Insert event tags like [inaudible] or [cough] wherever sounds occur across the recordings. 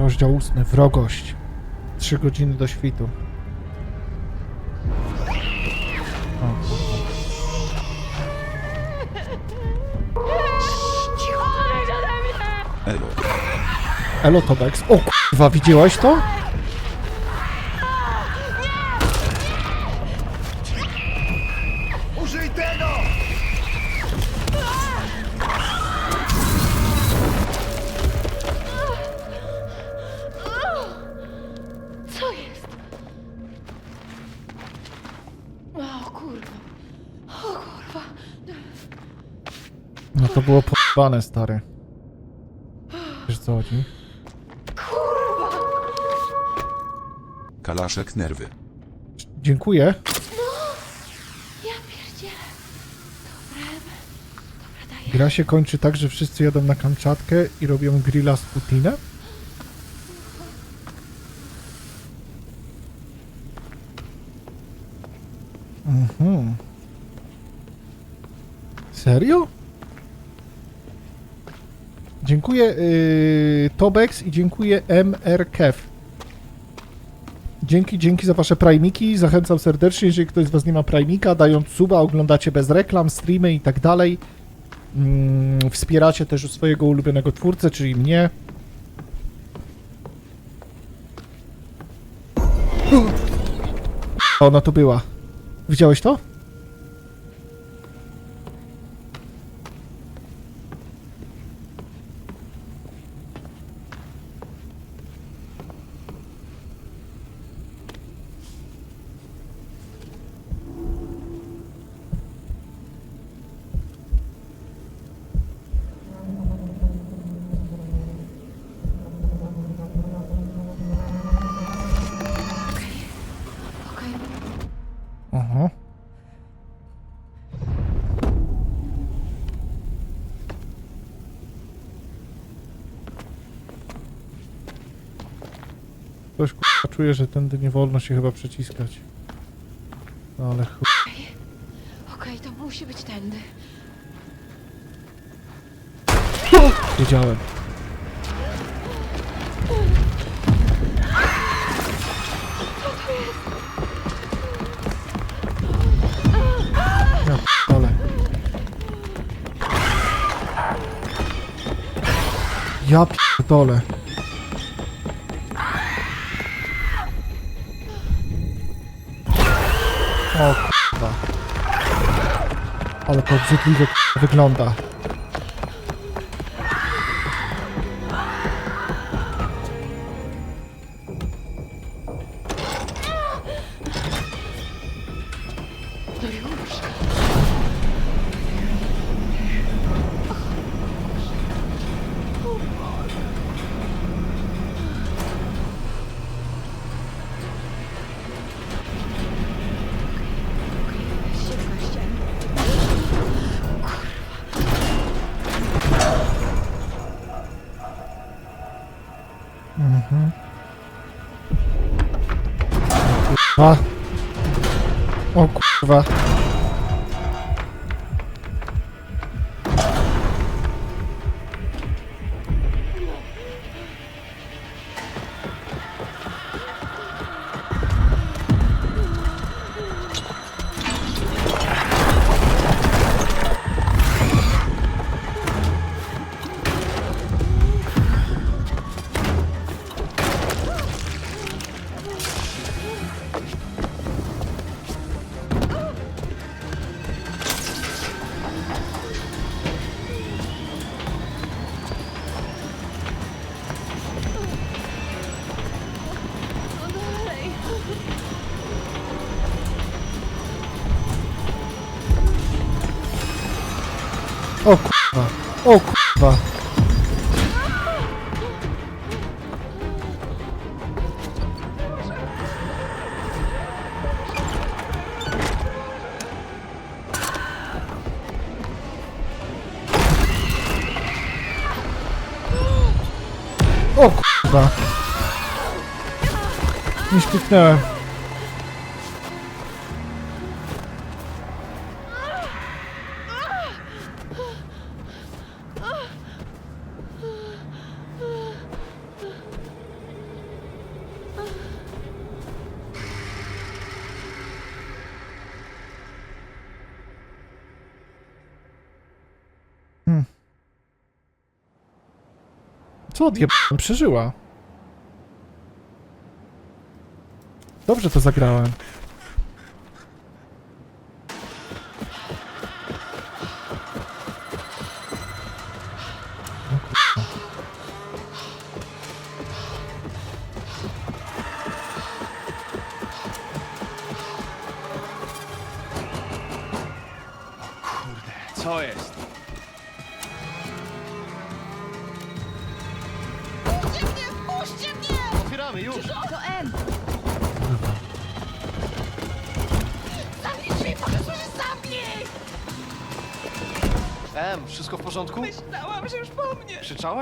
Rozdział ósmy. Wrogość. Trzy godziny do świtu. Elo Tobex. O kurwa, widziałeś to? Podbane, stary. Wiesz co chodzi? Kalaszek nerwy. Dziękuję. Ja pierdzielę. Dobra, dobra, daję. Gra się kończy tak, że wszyscy jadą na Kamczatkę i robią grilla z Putinem? Mhm. Serio? Dziękuję yy, Tobex i dziękuję MRKF. Dzięki, dzięki za wasze primiki. Zachęcam serdecznie, jeżeli ktoś z was nie ma primika, dając suba, oglądacie bez reklam, streamy i tak dalej. Mm, wspieracie też swojego ulubionego twórcę, czyli mnie. Ona tu była. Widziałeś to? Czuje, że tędy nie wolno się chyba przeciskać. No ale chuj. Okej, to musi być tędy. Wiedziałem. Ja p***ale. Ja pierdolę. O kurwa. Ale to obrzydliwie k***a, wygląda. A. O kurwa. No O kurwa. O kurwa. O kurwa. Nie śpiknąłem. Przeżyła. Dobrze to zagrałem.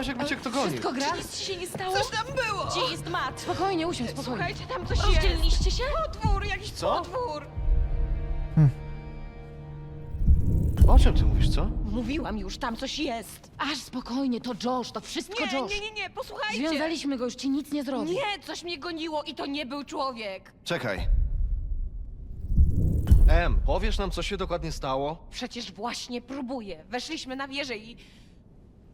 Krzyczałaś, jakby cię kto gonił. Wszystko gra? Nic ci się nie stało? Coś tam było. Gdzie jest Mat? Spokojnie, usiądź, spokojnie. Słuchajcie, tam coś jest. Rozdzieliliście się? Potwór, jakiś Co? potwór. O czym ty mówisz, co? Mówiłam już, tam coś jest. Aż spokojnie, to Josh, to wszystko Nie, Josh. nie, nie, nie, posłuchajcie. Związaliśmy go, już ci nic nie zrobi. Nie, coś mnie goniło i to nie był człowiek. Czekaj. Em, powiesz nam, co się dokładnie stało? Przecież właśnie próbuję. Weszliśmy na wieżę i...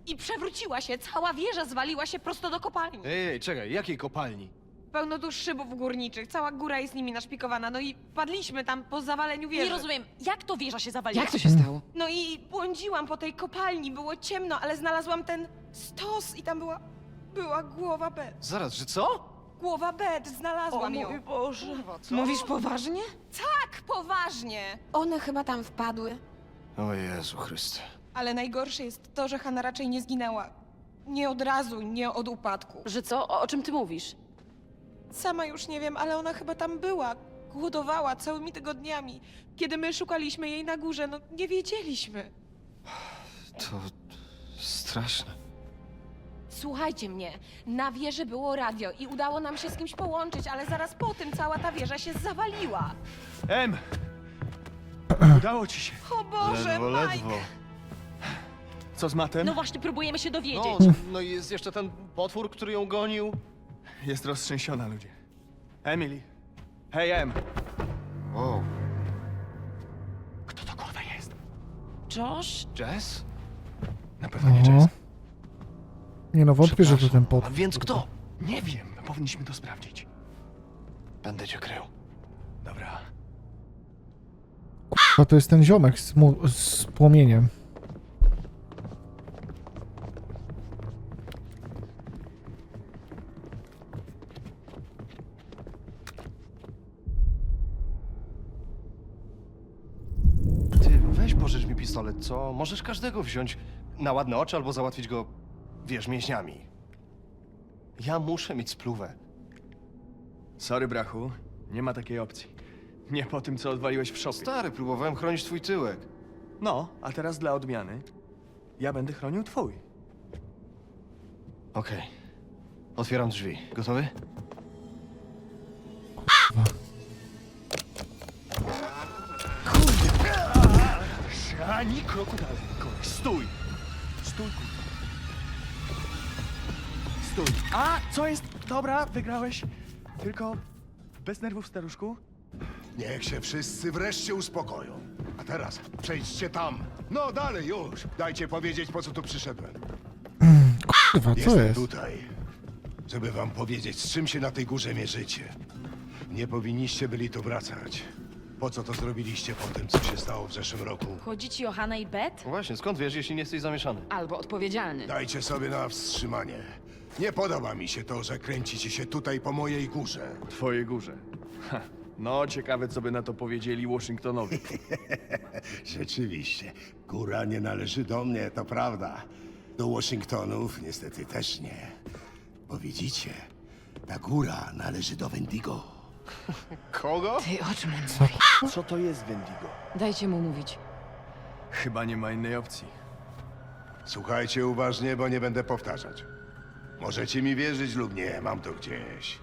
I przewróciła się. Cała wieża zwaliła się prosto do kopalni. Ej, ej, czekaj, jakiej kopalni? Pełno tu szybów górniczych. Cała góra jest nimi naszpikowana. No i padliśmy tam po zawaleniu wieży. Nie rozumiem, jak to wieża się zawaliła? Jak to się stało? No i błądziłam po tej kopalni. Było ciemno, ale znalazłam ten stos i tam była... Była głowa Bet. Zaraz, że co? Głowa Bet, znalazłam ją. Boże. co? Mówisz poważnie? Tak, poważnie. One chyba tam wpadły. O Jezu Chryste. Ale najgorsze jest to, że Hanna raczej nie zginęła. Nie od razu, nie od upadku. Że co? O, o czym ty mówisz? Sama już nie wiem, ale ona chyba tam była. Głodowała całymi tygodniami. Kiedy my szukaliśmy jej na górze, no nie wiedzieliśmy. To straszne. Słuchajcie mnie, na wieży było radio i udało nam się z kimś połączyć, ale zaraz po tym cała ta wieża się zawaliła. Em! Udało ci się. O Boże, ledwo, Mike! ledwo. Co z matem? No właśnie, próbujemy się dowiedzieć. No, no i jest jeszcze ten potwór, który ją gonił. Jest roztrzęsiona, ludzie. Emily. Hej, Em. O, Kto to kurwa jest? Josh? Jess? Na pewno nie O. Jess. Nie no, wątpię, że to ten A pot. więc kto? Nie wiem, powinniśmy to sprawdzić. Będę cię krył. Dobra. A to jest ten ziomek z, mu- z płomieniem. Pistolet, co? Możesz każdego wziąć na ładne oczy albo załatwić go, wiesz, mięśniami. Ja muszę mieć spluwę. Sorry, brachu. Nie ma takiej opcji. Nie po tym, co odwaliłeś w szopie. Stary, próbowałem chronić twój tyłek. No, a teraz dla odmiany. Ja będę chronił twój. Okej. Otwieram drzwi. Gotowy? Ani kroku dalej, koleś. Stój! Stój, kurwa. Stój. A, co jest? Dobra, wygrałeś. Tylko bez nerwów, staruszku. Niech się wszyscy wreszcie uspokoją. A teraz przejdźcie tam. No dalej już. Dajcie powiedzieć, po co tu przyszedłem. Kurwa, co Jestem jest? tutaj, żeby wam powiedzieć, z czym się na tej górze mierzycie. Nie powinniście byli tu wracać. Po co to zrobiliście po tym, co się stało w zeszłym roku? Chodzi ci o Hannah i Bet? Właśnie, skąd wiesz, jeśli nie jesteś zamieszany? Albo odpowiedzialny. Dajcie sobie na wstrzymanie. Nie podoba mi się to, że kręcicie się tutaj po mojej górze. Twojej górze. Ha. No, ciekawe, co by na to powiedzieli Waszyngtonowi. [laughs] Rzeczywiście, góra nie należy do mnie, to prawda. Do Waszyngtonów niestety też nie. Bo widzicie, ta góra należy do Wendigo. Kogo? Ty, o czym on mówi? Co to jest Wendigo? Dajcie mu mówić. Chyba nie ma innej opcji. Słuchajcie uważnie, bo nie będę powtarzać. Możecie mi wierzyć lub nie, mam to gdzieś.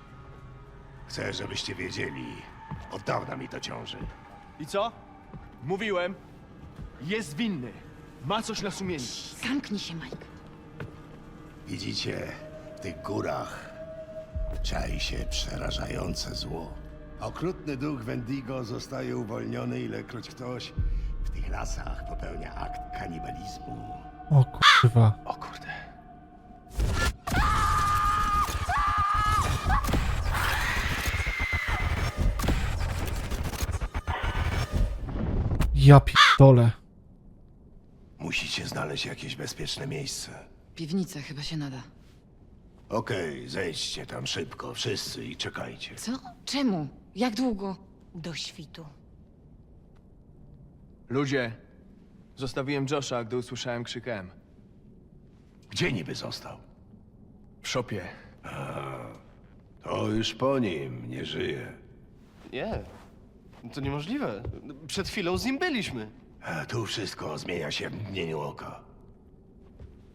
Chcę, żebyście wiedzieli. Od dawna mi to ciąży. I co? Mówiłem. Jest winny. Ma coś na sumieniu. Zamknij się, Mike. Widzicie, w tych górach Czai się przerażające zło. Okrutny duch Wendigo zostaje uwolniony, ilekroć ktoś w tych lasach popełnia akt kanibalizmu. O kurwa. O kurde. Ja pierdolę. Musicie znaleźć jakieś bezpieczne miejsce. Piwnica chyba się nada. Okej, zejdźcie tam szybko, wszyscy i czekajcie. Co? Czemu? Jak długo? Do świtu. Ludzie, zostawiłem Josha, gdy usłyszałem krzyk M. Gdzie niby został? W szopie. To już po nim, nie żyje. Nie, to niemożliwe. Przed chwilą z nim byliśmy. A tu wszystko zmienia się w mgnieniu oka.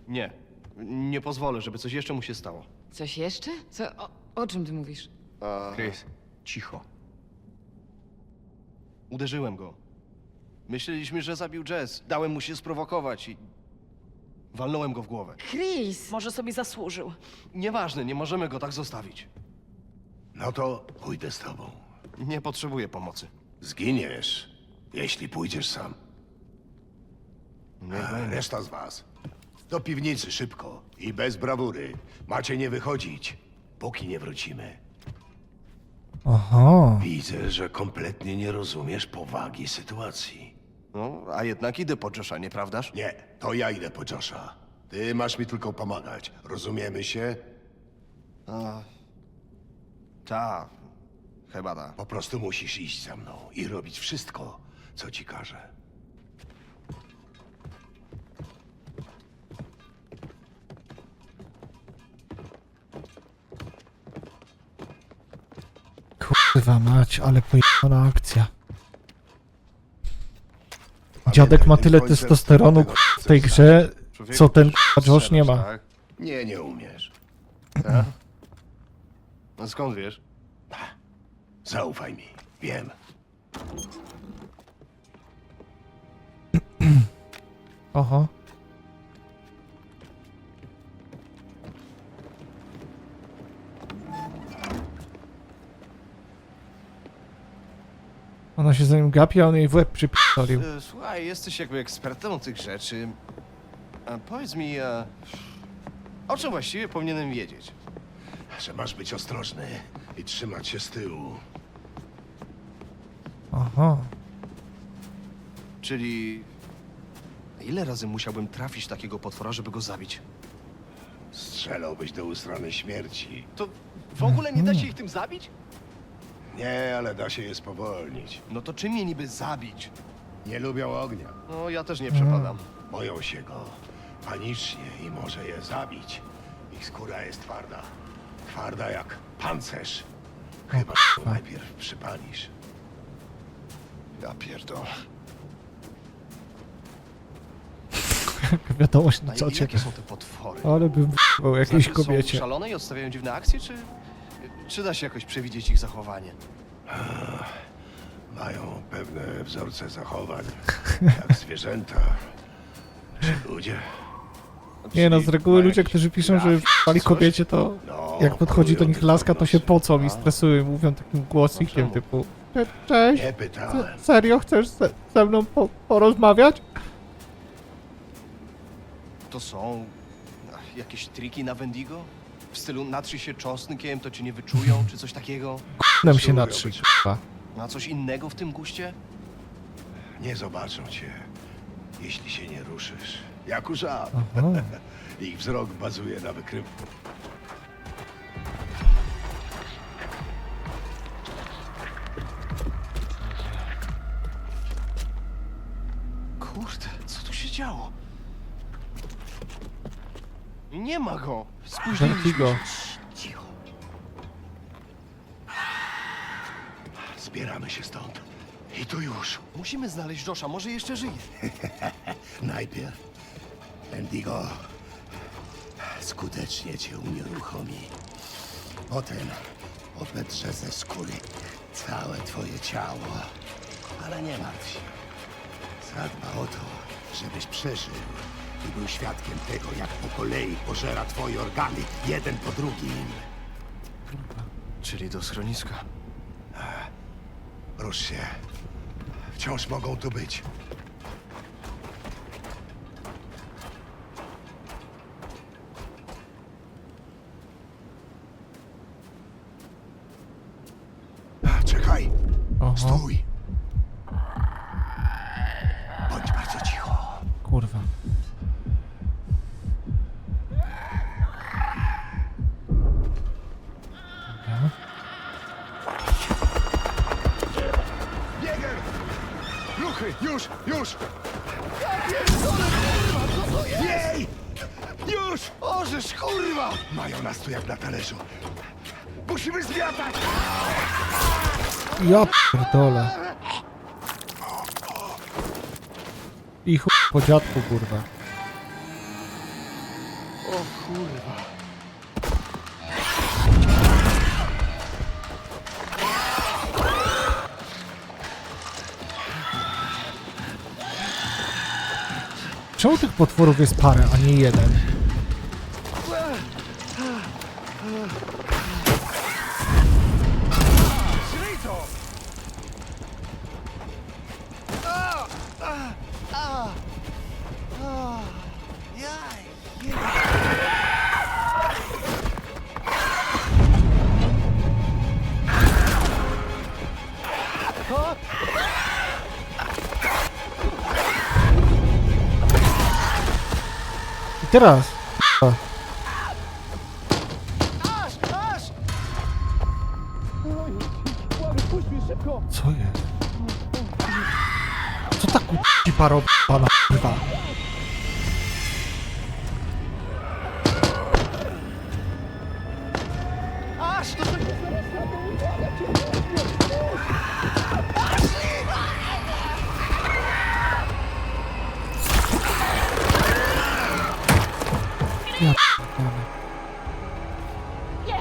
Nie, nie pozwolę, żeby coś jeszcze mu się stało. Coś jeszcze? Co? O, o czym ty mówisz? Chris, cicho. Uderzyłem go. Myśleliśmy, że zabił Jess. Dałem mu się sprowokować i... Walnąłem go w głowę. Chris! Może sobie zasłużył. Nieważne, nie możemy go tak zostawić. No to pójdę z tobą. Nie potrzebuję pomocy. Zginiesz, jeśli pójdziesz sam. Niech A reszta z was. Do piwnicy szybko i bez brawury. Macie nie wychodzić, póki nie wrócimy. Aha. Widzę, że kompletnie nie rozumiesz powagi sytuacji. No, a jednak idę po Josha, nieprawdaż? Nie, to ja idę po Josha. Ty masz mi tylko pomagać. Rozumiemy się? A... Ta, chyba tak. Po prostu musisz iść ze mną i robić wszystko, co ci każę. Kurwa mać, ale pojechana akcja. Dziadek ma tyle testosteronu w tej grze, co ten Josh nie ma. Tak? Nie, nie umiesz. Tak? [laughs] No skąd wiesz? Zaufaj mi. Wiem. Oho. Się za nim gapi, a on jej w łeb przypierdolił. E, Słuchaj, jesteś jakby ekspertem od tych rzeczy. A powiedz mi, e, o czym właściwie powinienem wiedzieć? Że masz być ostrożny i trzymać się z tyłu. Aha. Czyli... Ile razy musiałbym trafić takiego potwora, żeby go zabić? Strzelałbyś do ustranej śmierci. To w ogóle nie da się ich tym zabić? Nie, ale da się je spowolnić. No to czym je niby zabić? Nie lubią ognia. No ja też nie przepadam. Boją się go panicznie i może je zabić. Ich skóra jest twarda. Twarda jak pancerz. Chyba że najpierw przypalisz. Ja pierdolę. Wiadomość na czacie. jakie są te potwory? Ale bym był jakiejś Znaczy, Są kobiecie. szalone i odstawiają dziwne akcje, czy... Czy da się jakoś przewidzieć ich zachowanie? Mają pewne wzorce zachowań, [laughs] jak zwierzęta czy ludzie. Nie no, z reguły ludzie, którzy piszą, że coś? kobiecie, to No, jak podchodzi do nich laska, to się pocą i A, stresują, mówią takim głosikiem czemu? typu "Cze- Cześć, Nie se- pytałem. serio chcesz ze, ze mną po, porozmawiać? To są ach, jakieś triki na Wendigo? W stylu natrzyj się czosnkiem, to cię nie wyczują, czy coś takiego? Nam się na Czują trzy, być- kurwa. Na coś innego w tym guście? Nie zobaczą cię, jeśli się nie ruszysz. Jak u żab. Aha. [laughs] Ich wzrok bazuje na wykrywku. Zamknij go. Cicho. Zbieramy się stąd. I to już. Musimy znaleźć Josha, może jeszcze żyje. [laughs] Najpierw Endigo skutecznie cię unieruchomi. Potem obetrze ze skóry całe twoje ciało. Ale nie martw się. Zadba o to, żebyś przeżył i był świadkiem tego, jak po kolei pożera twoje organy, jeden po drugim. Czyli do schroniska. Rusz się. Wciąż mogą tu być. I chuj po dziadku, kurwa. O kurwa. Czemu tych potworów jest parę, a nie jeden? Teraz. k***a. Co jest? Co ta k***ci paro pana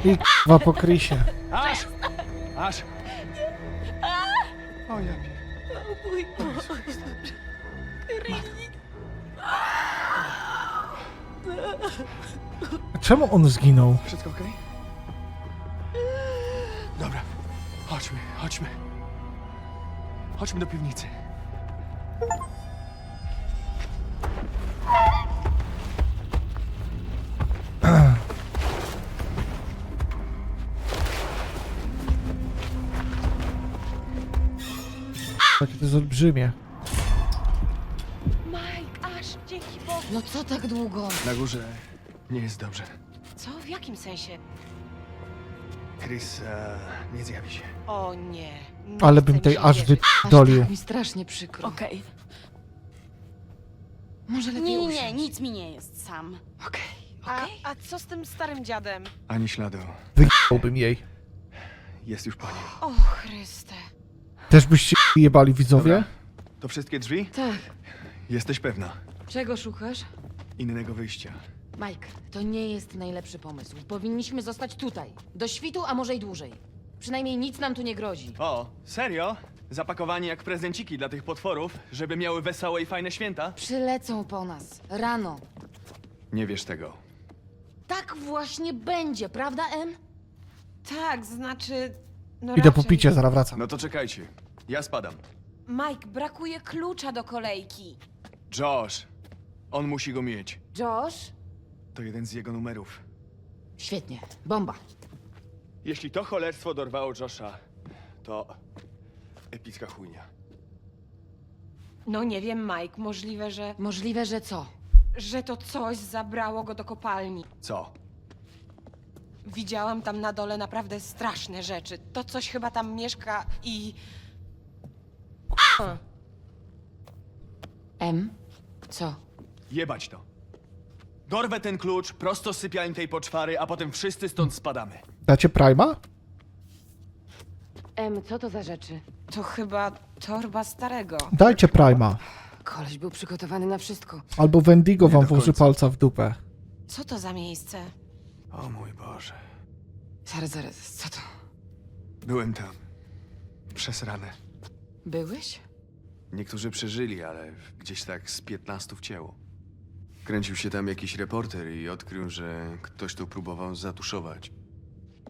I k***wa po krysie. Aż! Aż! O ja pier... Czemu on zginął? Wszystko okej? Dobra. Chodźmy, chodźmy. Chodźmy do piwnicy. To jest olbrzymie. Mike, aż, dzięki Bogu. No co tak długo? Na górze nie jest dobrze. Co? W jakim sensie? Chris e, nie zjawi się. O nie. nie Ale chcę bym mi tej się aż wierzyć. Aż wypdolił. tak mi strasznie przykro. Okej. Może lepiej Nie, nie, usiąść. nie, nic mi nie jest sam. Okej, A, okej. a co z tym starym dziadem? Ani śladu. Wyjebałbym jej. Jest już po nim. O Chryste. Też byście jebali widzowie? To wszystkie drzwi? Tak. Jesteś pewna? Czego szukasz? Innego wyjścia. Mike, to nie jest najlepszy pomysł. Powinniśmy zostać tutaj. Do świtu, a może i dłużej. Przynajmniej nic nam tu nie grozi. O, serio? Zapakowani jak prezenciki dla tych potworów, żeby miały wesołe i fajne święta? Przylecą po nas. Rano. Nie wiesz tego. Tak właśnie będzie, prawda, Em? Tak, znaczy... No Idę po raczej. picie, zaraz wracam. No to czekajcie. Ja spadam. Mike, brakuje klucza do kolejki. Josh. On musi go mieć. Josh? To jeden z jego numerów. Świetnie. Bomba. Jeśli to cholerstwo dorwało Josha, to epicka chujnia. No nie wiem, Mike, możliwe, że... Możliwe, że co? że to coś zabrało go do kopalni. Co? Widziałam tam na dole naprawdę straszne rzeczy. To coś chyba tam mieszka i... Em? Co? Jebać to. Dorwę ten klucz prosto z sypialni tej poczwary, a potem wszyscy stąd spadamy. Dacie Prima? Em, co to za rzeczy? To chyba torba starego. Dajcie Prima. Koleś był przygotowany na wszystko. Albo Wendigo Nie wam włoży palca w dupę. Co to za miejsce? O mój Boże. Zaraz, zaraz, co to? Byłem tam. Przesrane. Byłeś? Niektórzy przeżyli, ale gdzieś tak z 15 w ciało. Kręcił się tam jakiś reporter i odkrył, że ktoś to próbował zatuszować.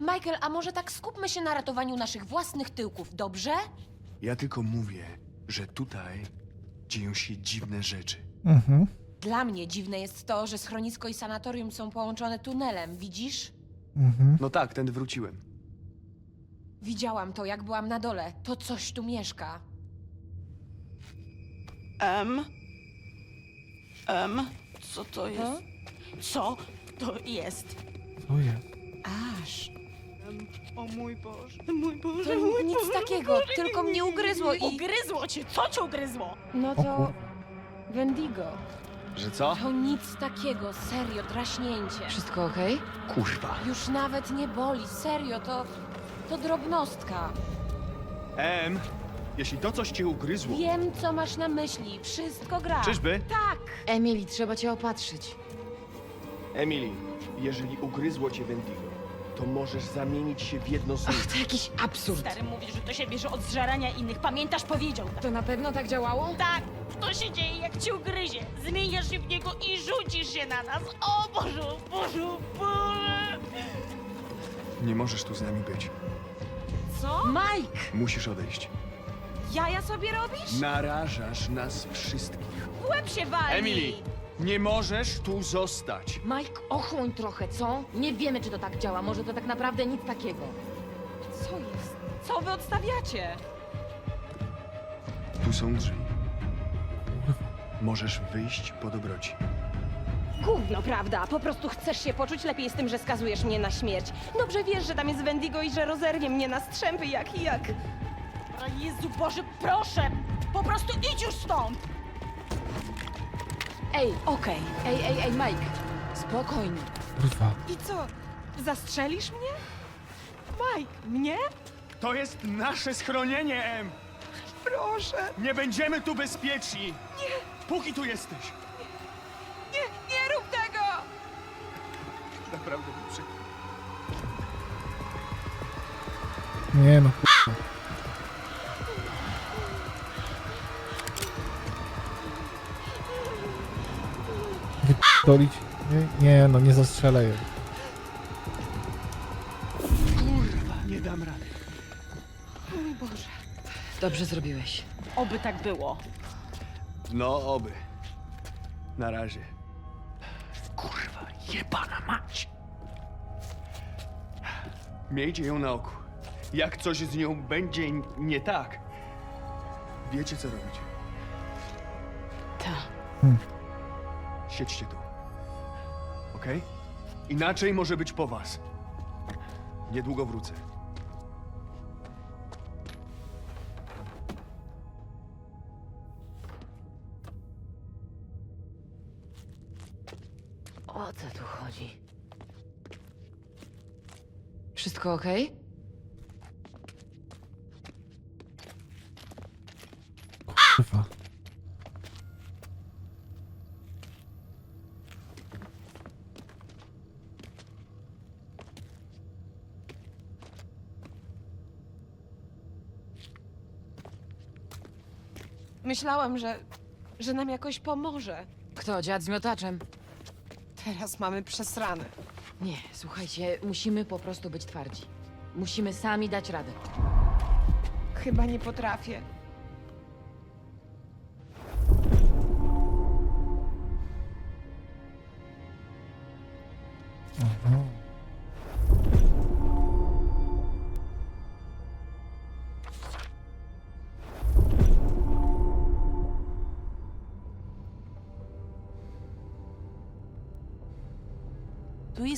Michael, a może tak skupmy się na ratowaniu naszych własnych tyłków, dobrze? Ja tylko mówię, że tutaj dzieją się dziwne rzeczy. Mhm. Dla mnie dziwne jest to, że schronisko i sanatorium są połączone tunelem, widzisz? Mhm. No tak, tędy wróciłem. Widziałam to, jak byłam na dole. To coś tu mieszka. Em? Em? Co to jest? Co to jest? Co jest? Aż. O mój Boże, mój Boże, To mój nic Boże, takiego, Boże, tylko mnie ugryzło i- Ugryzło cię? Co cię ugryzło? No O to... kur... Wendigo. Że co? To nic takiego, serio, draśnięcie. Wszystko okej? Kurwa. Już nawet nie boli, serio, to... To drobnostka. Em, jeśli to coś cię ugryzło, Wiem, co masz na myśli. Wszystko gra. czyżby? Tak. Emily, trzeba cię opatrzyć. Emily, jeżeli ugryzło cię Wendigo, to możesz zamienić się w jedno z nich. Ach, to jakiś absurd. Stary mówi, że to się bierze od zżerania innych. Pamiętasz, powiedział tak. To na pewno tak działało? Tak, to się dzieje jak cię ugryzie. Zmieniasz się w niego i rzucisz się na nas. O Boże, Boże, Boże. Nie możesz tu z nami być. Co? Mike! Musisz odejść. Jaja sobie robisz? Narażasz nas wszystkich. W łeb się wali. Emily! Nie możesz tu zostać. Mike, ochłoń trochę, co? Nie wiemy, czy to tak działa. Może to tak naprawdę nic takiego. Co jest? Co wy odstawiacie? Tu są drzwi. Możesz wyjść po dobroci. Gówno, prawda? Po prostu chcesz się poczuć lepiej z tym, że skazujesz mnie na śmierć. Dobrze wiesz, że tam jest Wendigo i że rozerwie mnie na strzępy jak i jak. O Jezu Boże, proszę! Po prostu idź już stąd! Ej, okej. Ej, ej, ej, Mike. Spokojnie. Kurwa. I co? Zastrzelisz mnie? Mike, mnie? To jest nasze schronienie, Em! Proszę. Nie będziemy tu bezpieczni! Nie! Póki tu jesteś! Nie, nie rób tego! Naprawdę mi przykro. Nie no, kurwa. Wypierdolić? Nie, nie no, nie zastrzelę jej. Kurwa, nie dam rady. Dobrze zrobiłeś. Oby tak było. No, oby. Na razie. Kurwa, jebana mać. Miejcie ją na oku. Jak coś z nią będzie nie tak, wiecie co robić. Tak. Siedźcie tu. Okej? Inaczej może być po was. Niedługo wrócę. O co tu chodzi? Wszystko okej? Kurwa. Myślałam, że, że nam jakoś pomoże. Kto, dziad z miotaczem? Teraz mamy przesrane. Nie, słuchajcie, musimy po prostu być twardzi. Musimy sami dać radę. Chyba nie potrafię.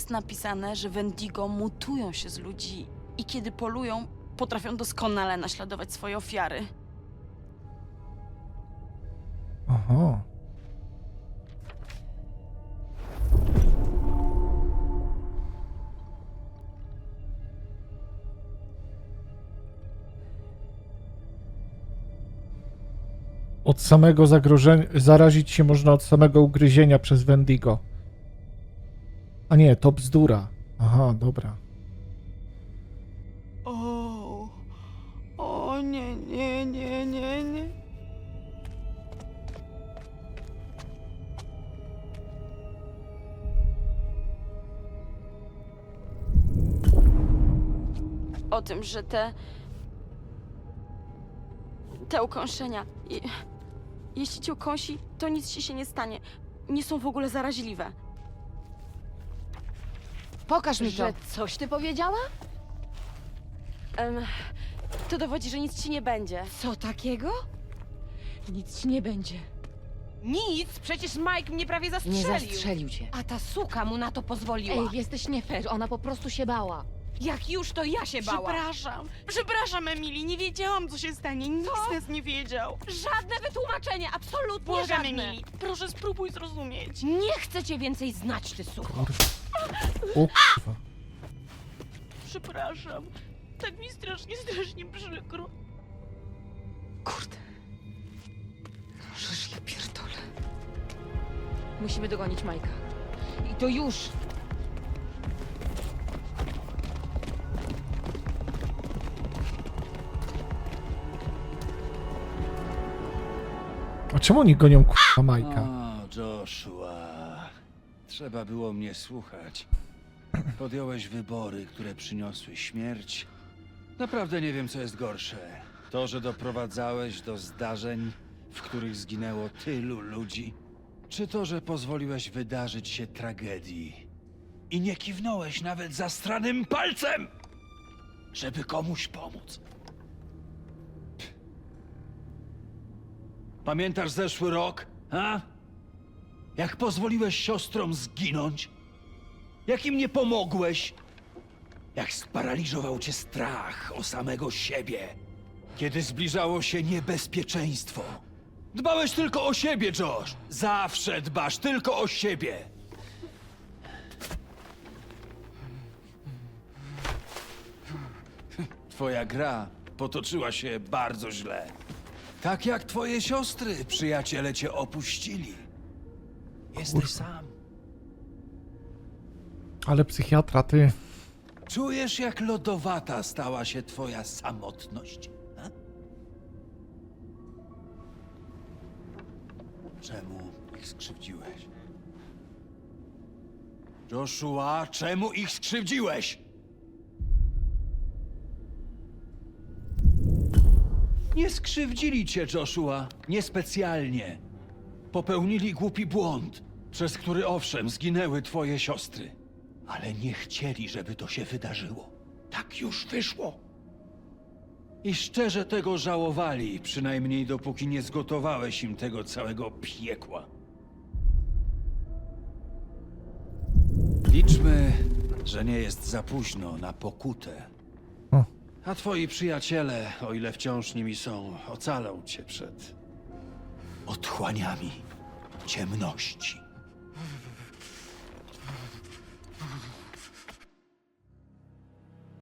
Jest napisane, że Wendigo mutują się z ludzi i kiedy polują, potrafią doskonale naśladować swoje ofiary. Aha. Od samego zagrożenia zarazić się można od samego ugryzienia przez Wendigo. A nie, to bzdura. Aha, dobra. O, o nie, nie, nie, nie, nie. O tym, że te. te ukąszenia. Je, jeśli cię ukąsi, to nic ci się nie stanie. Nie są w ogóle zaraźliwe. Pokaż mi to. Że coś ty powiedziała? Em, to dowodzi, że nic ci nie będzie. Co takiego? Nic ci nie będzie. Nic! Przecież Mike mnie prawie Nie zastrzelił. zastrzelił cię. A ta suka mu na to pozwoliła. Ej, jesteś nie fair, ona po prostu się bała. Jak już, to ja się bała. Przepraszam. Przepraszam, Emily. Nie wiedziałam, co się stanie. Nikt z nas nie wiedział. Żadne wytłumaczenie, absolutnie Błagam, żadne. Emily. Proszę, spróbuj zrozumieć. Nie chcę cię więcej znać, ty sucho. Kurwa. O kurwa. Przepraszam. Tak mi strasznie, strasznie przykro. Kurde. Żeż ja pierdolę. Musimy dogonić Majka. I to już! A czemu oni gonią kurwa Majka? O, Joshua. Trzeba było mnie słuchać. Podjąłeś wybory, które przyniosły śmierć. Naprawdę nie wiem, co jest gorsze. To, że doprowadzałeś do zdarzeń, w których zginęło tylu ludzi, czy to, że pozwoliłeś wydarzyć się tragedii i nie kiwnąłeś nawet zastranym palcem, żeby komuś pomóc. Pamiętasz zeszły rok, a? Jak pozwoliłeś siostrom zginąć? Jak im nie pomogłeś? Jak sparaliżował cię strach o samego siebie, kiedy zbliżało się niebezpieczeństwo? Dbałeś tylko o siebie, Josh. Zawsze dbasz tylko o siebie. Twoja gra potoczyła się bardzo źle. Tak jak twoje siostry, przyjaciele cię opuścili. Jesteś sam. Ale psychiatra, ty. Czujesz, jak lodowata stała się twoja samotność? A? Czemu ich skrzywdziłeś? Joshua, czemu ich skrzywdziłeś? Nie skrzywdzili cię, Joshua. Niespecjalnie. Popełnili głupi błąd, przez który owszem zginęły twoje siostry. Ale nie chcieli, żeby to się wydarzyło. Tak już wyszło. I szczerze tego żałowali, przynajmniej dopóki nie zgotowałeś im tego całego piekła. Liczmy, że nie jest za późno na pokutę. O. A twoi przyjaciele, o ile wciąż nimi są, ocalą cię przed otchłaniami ciemności.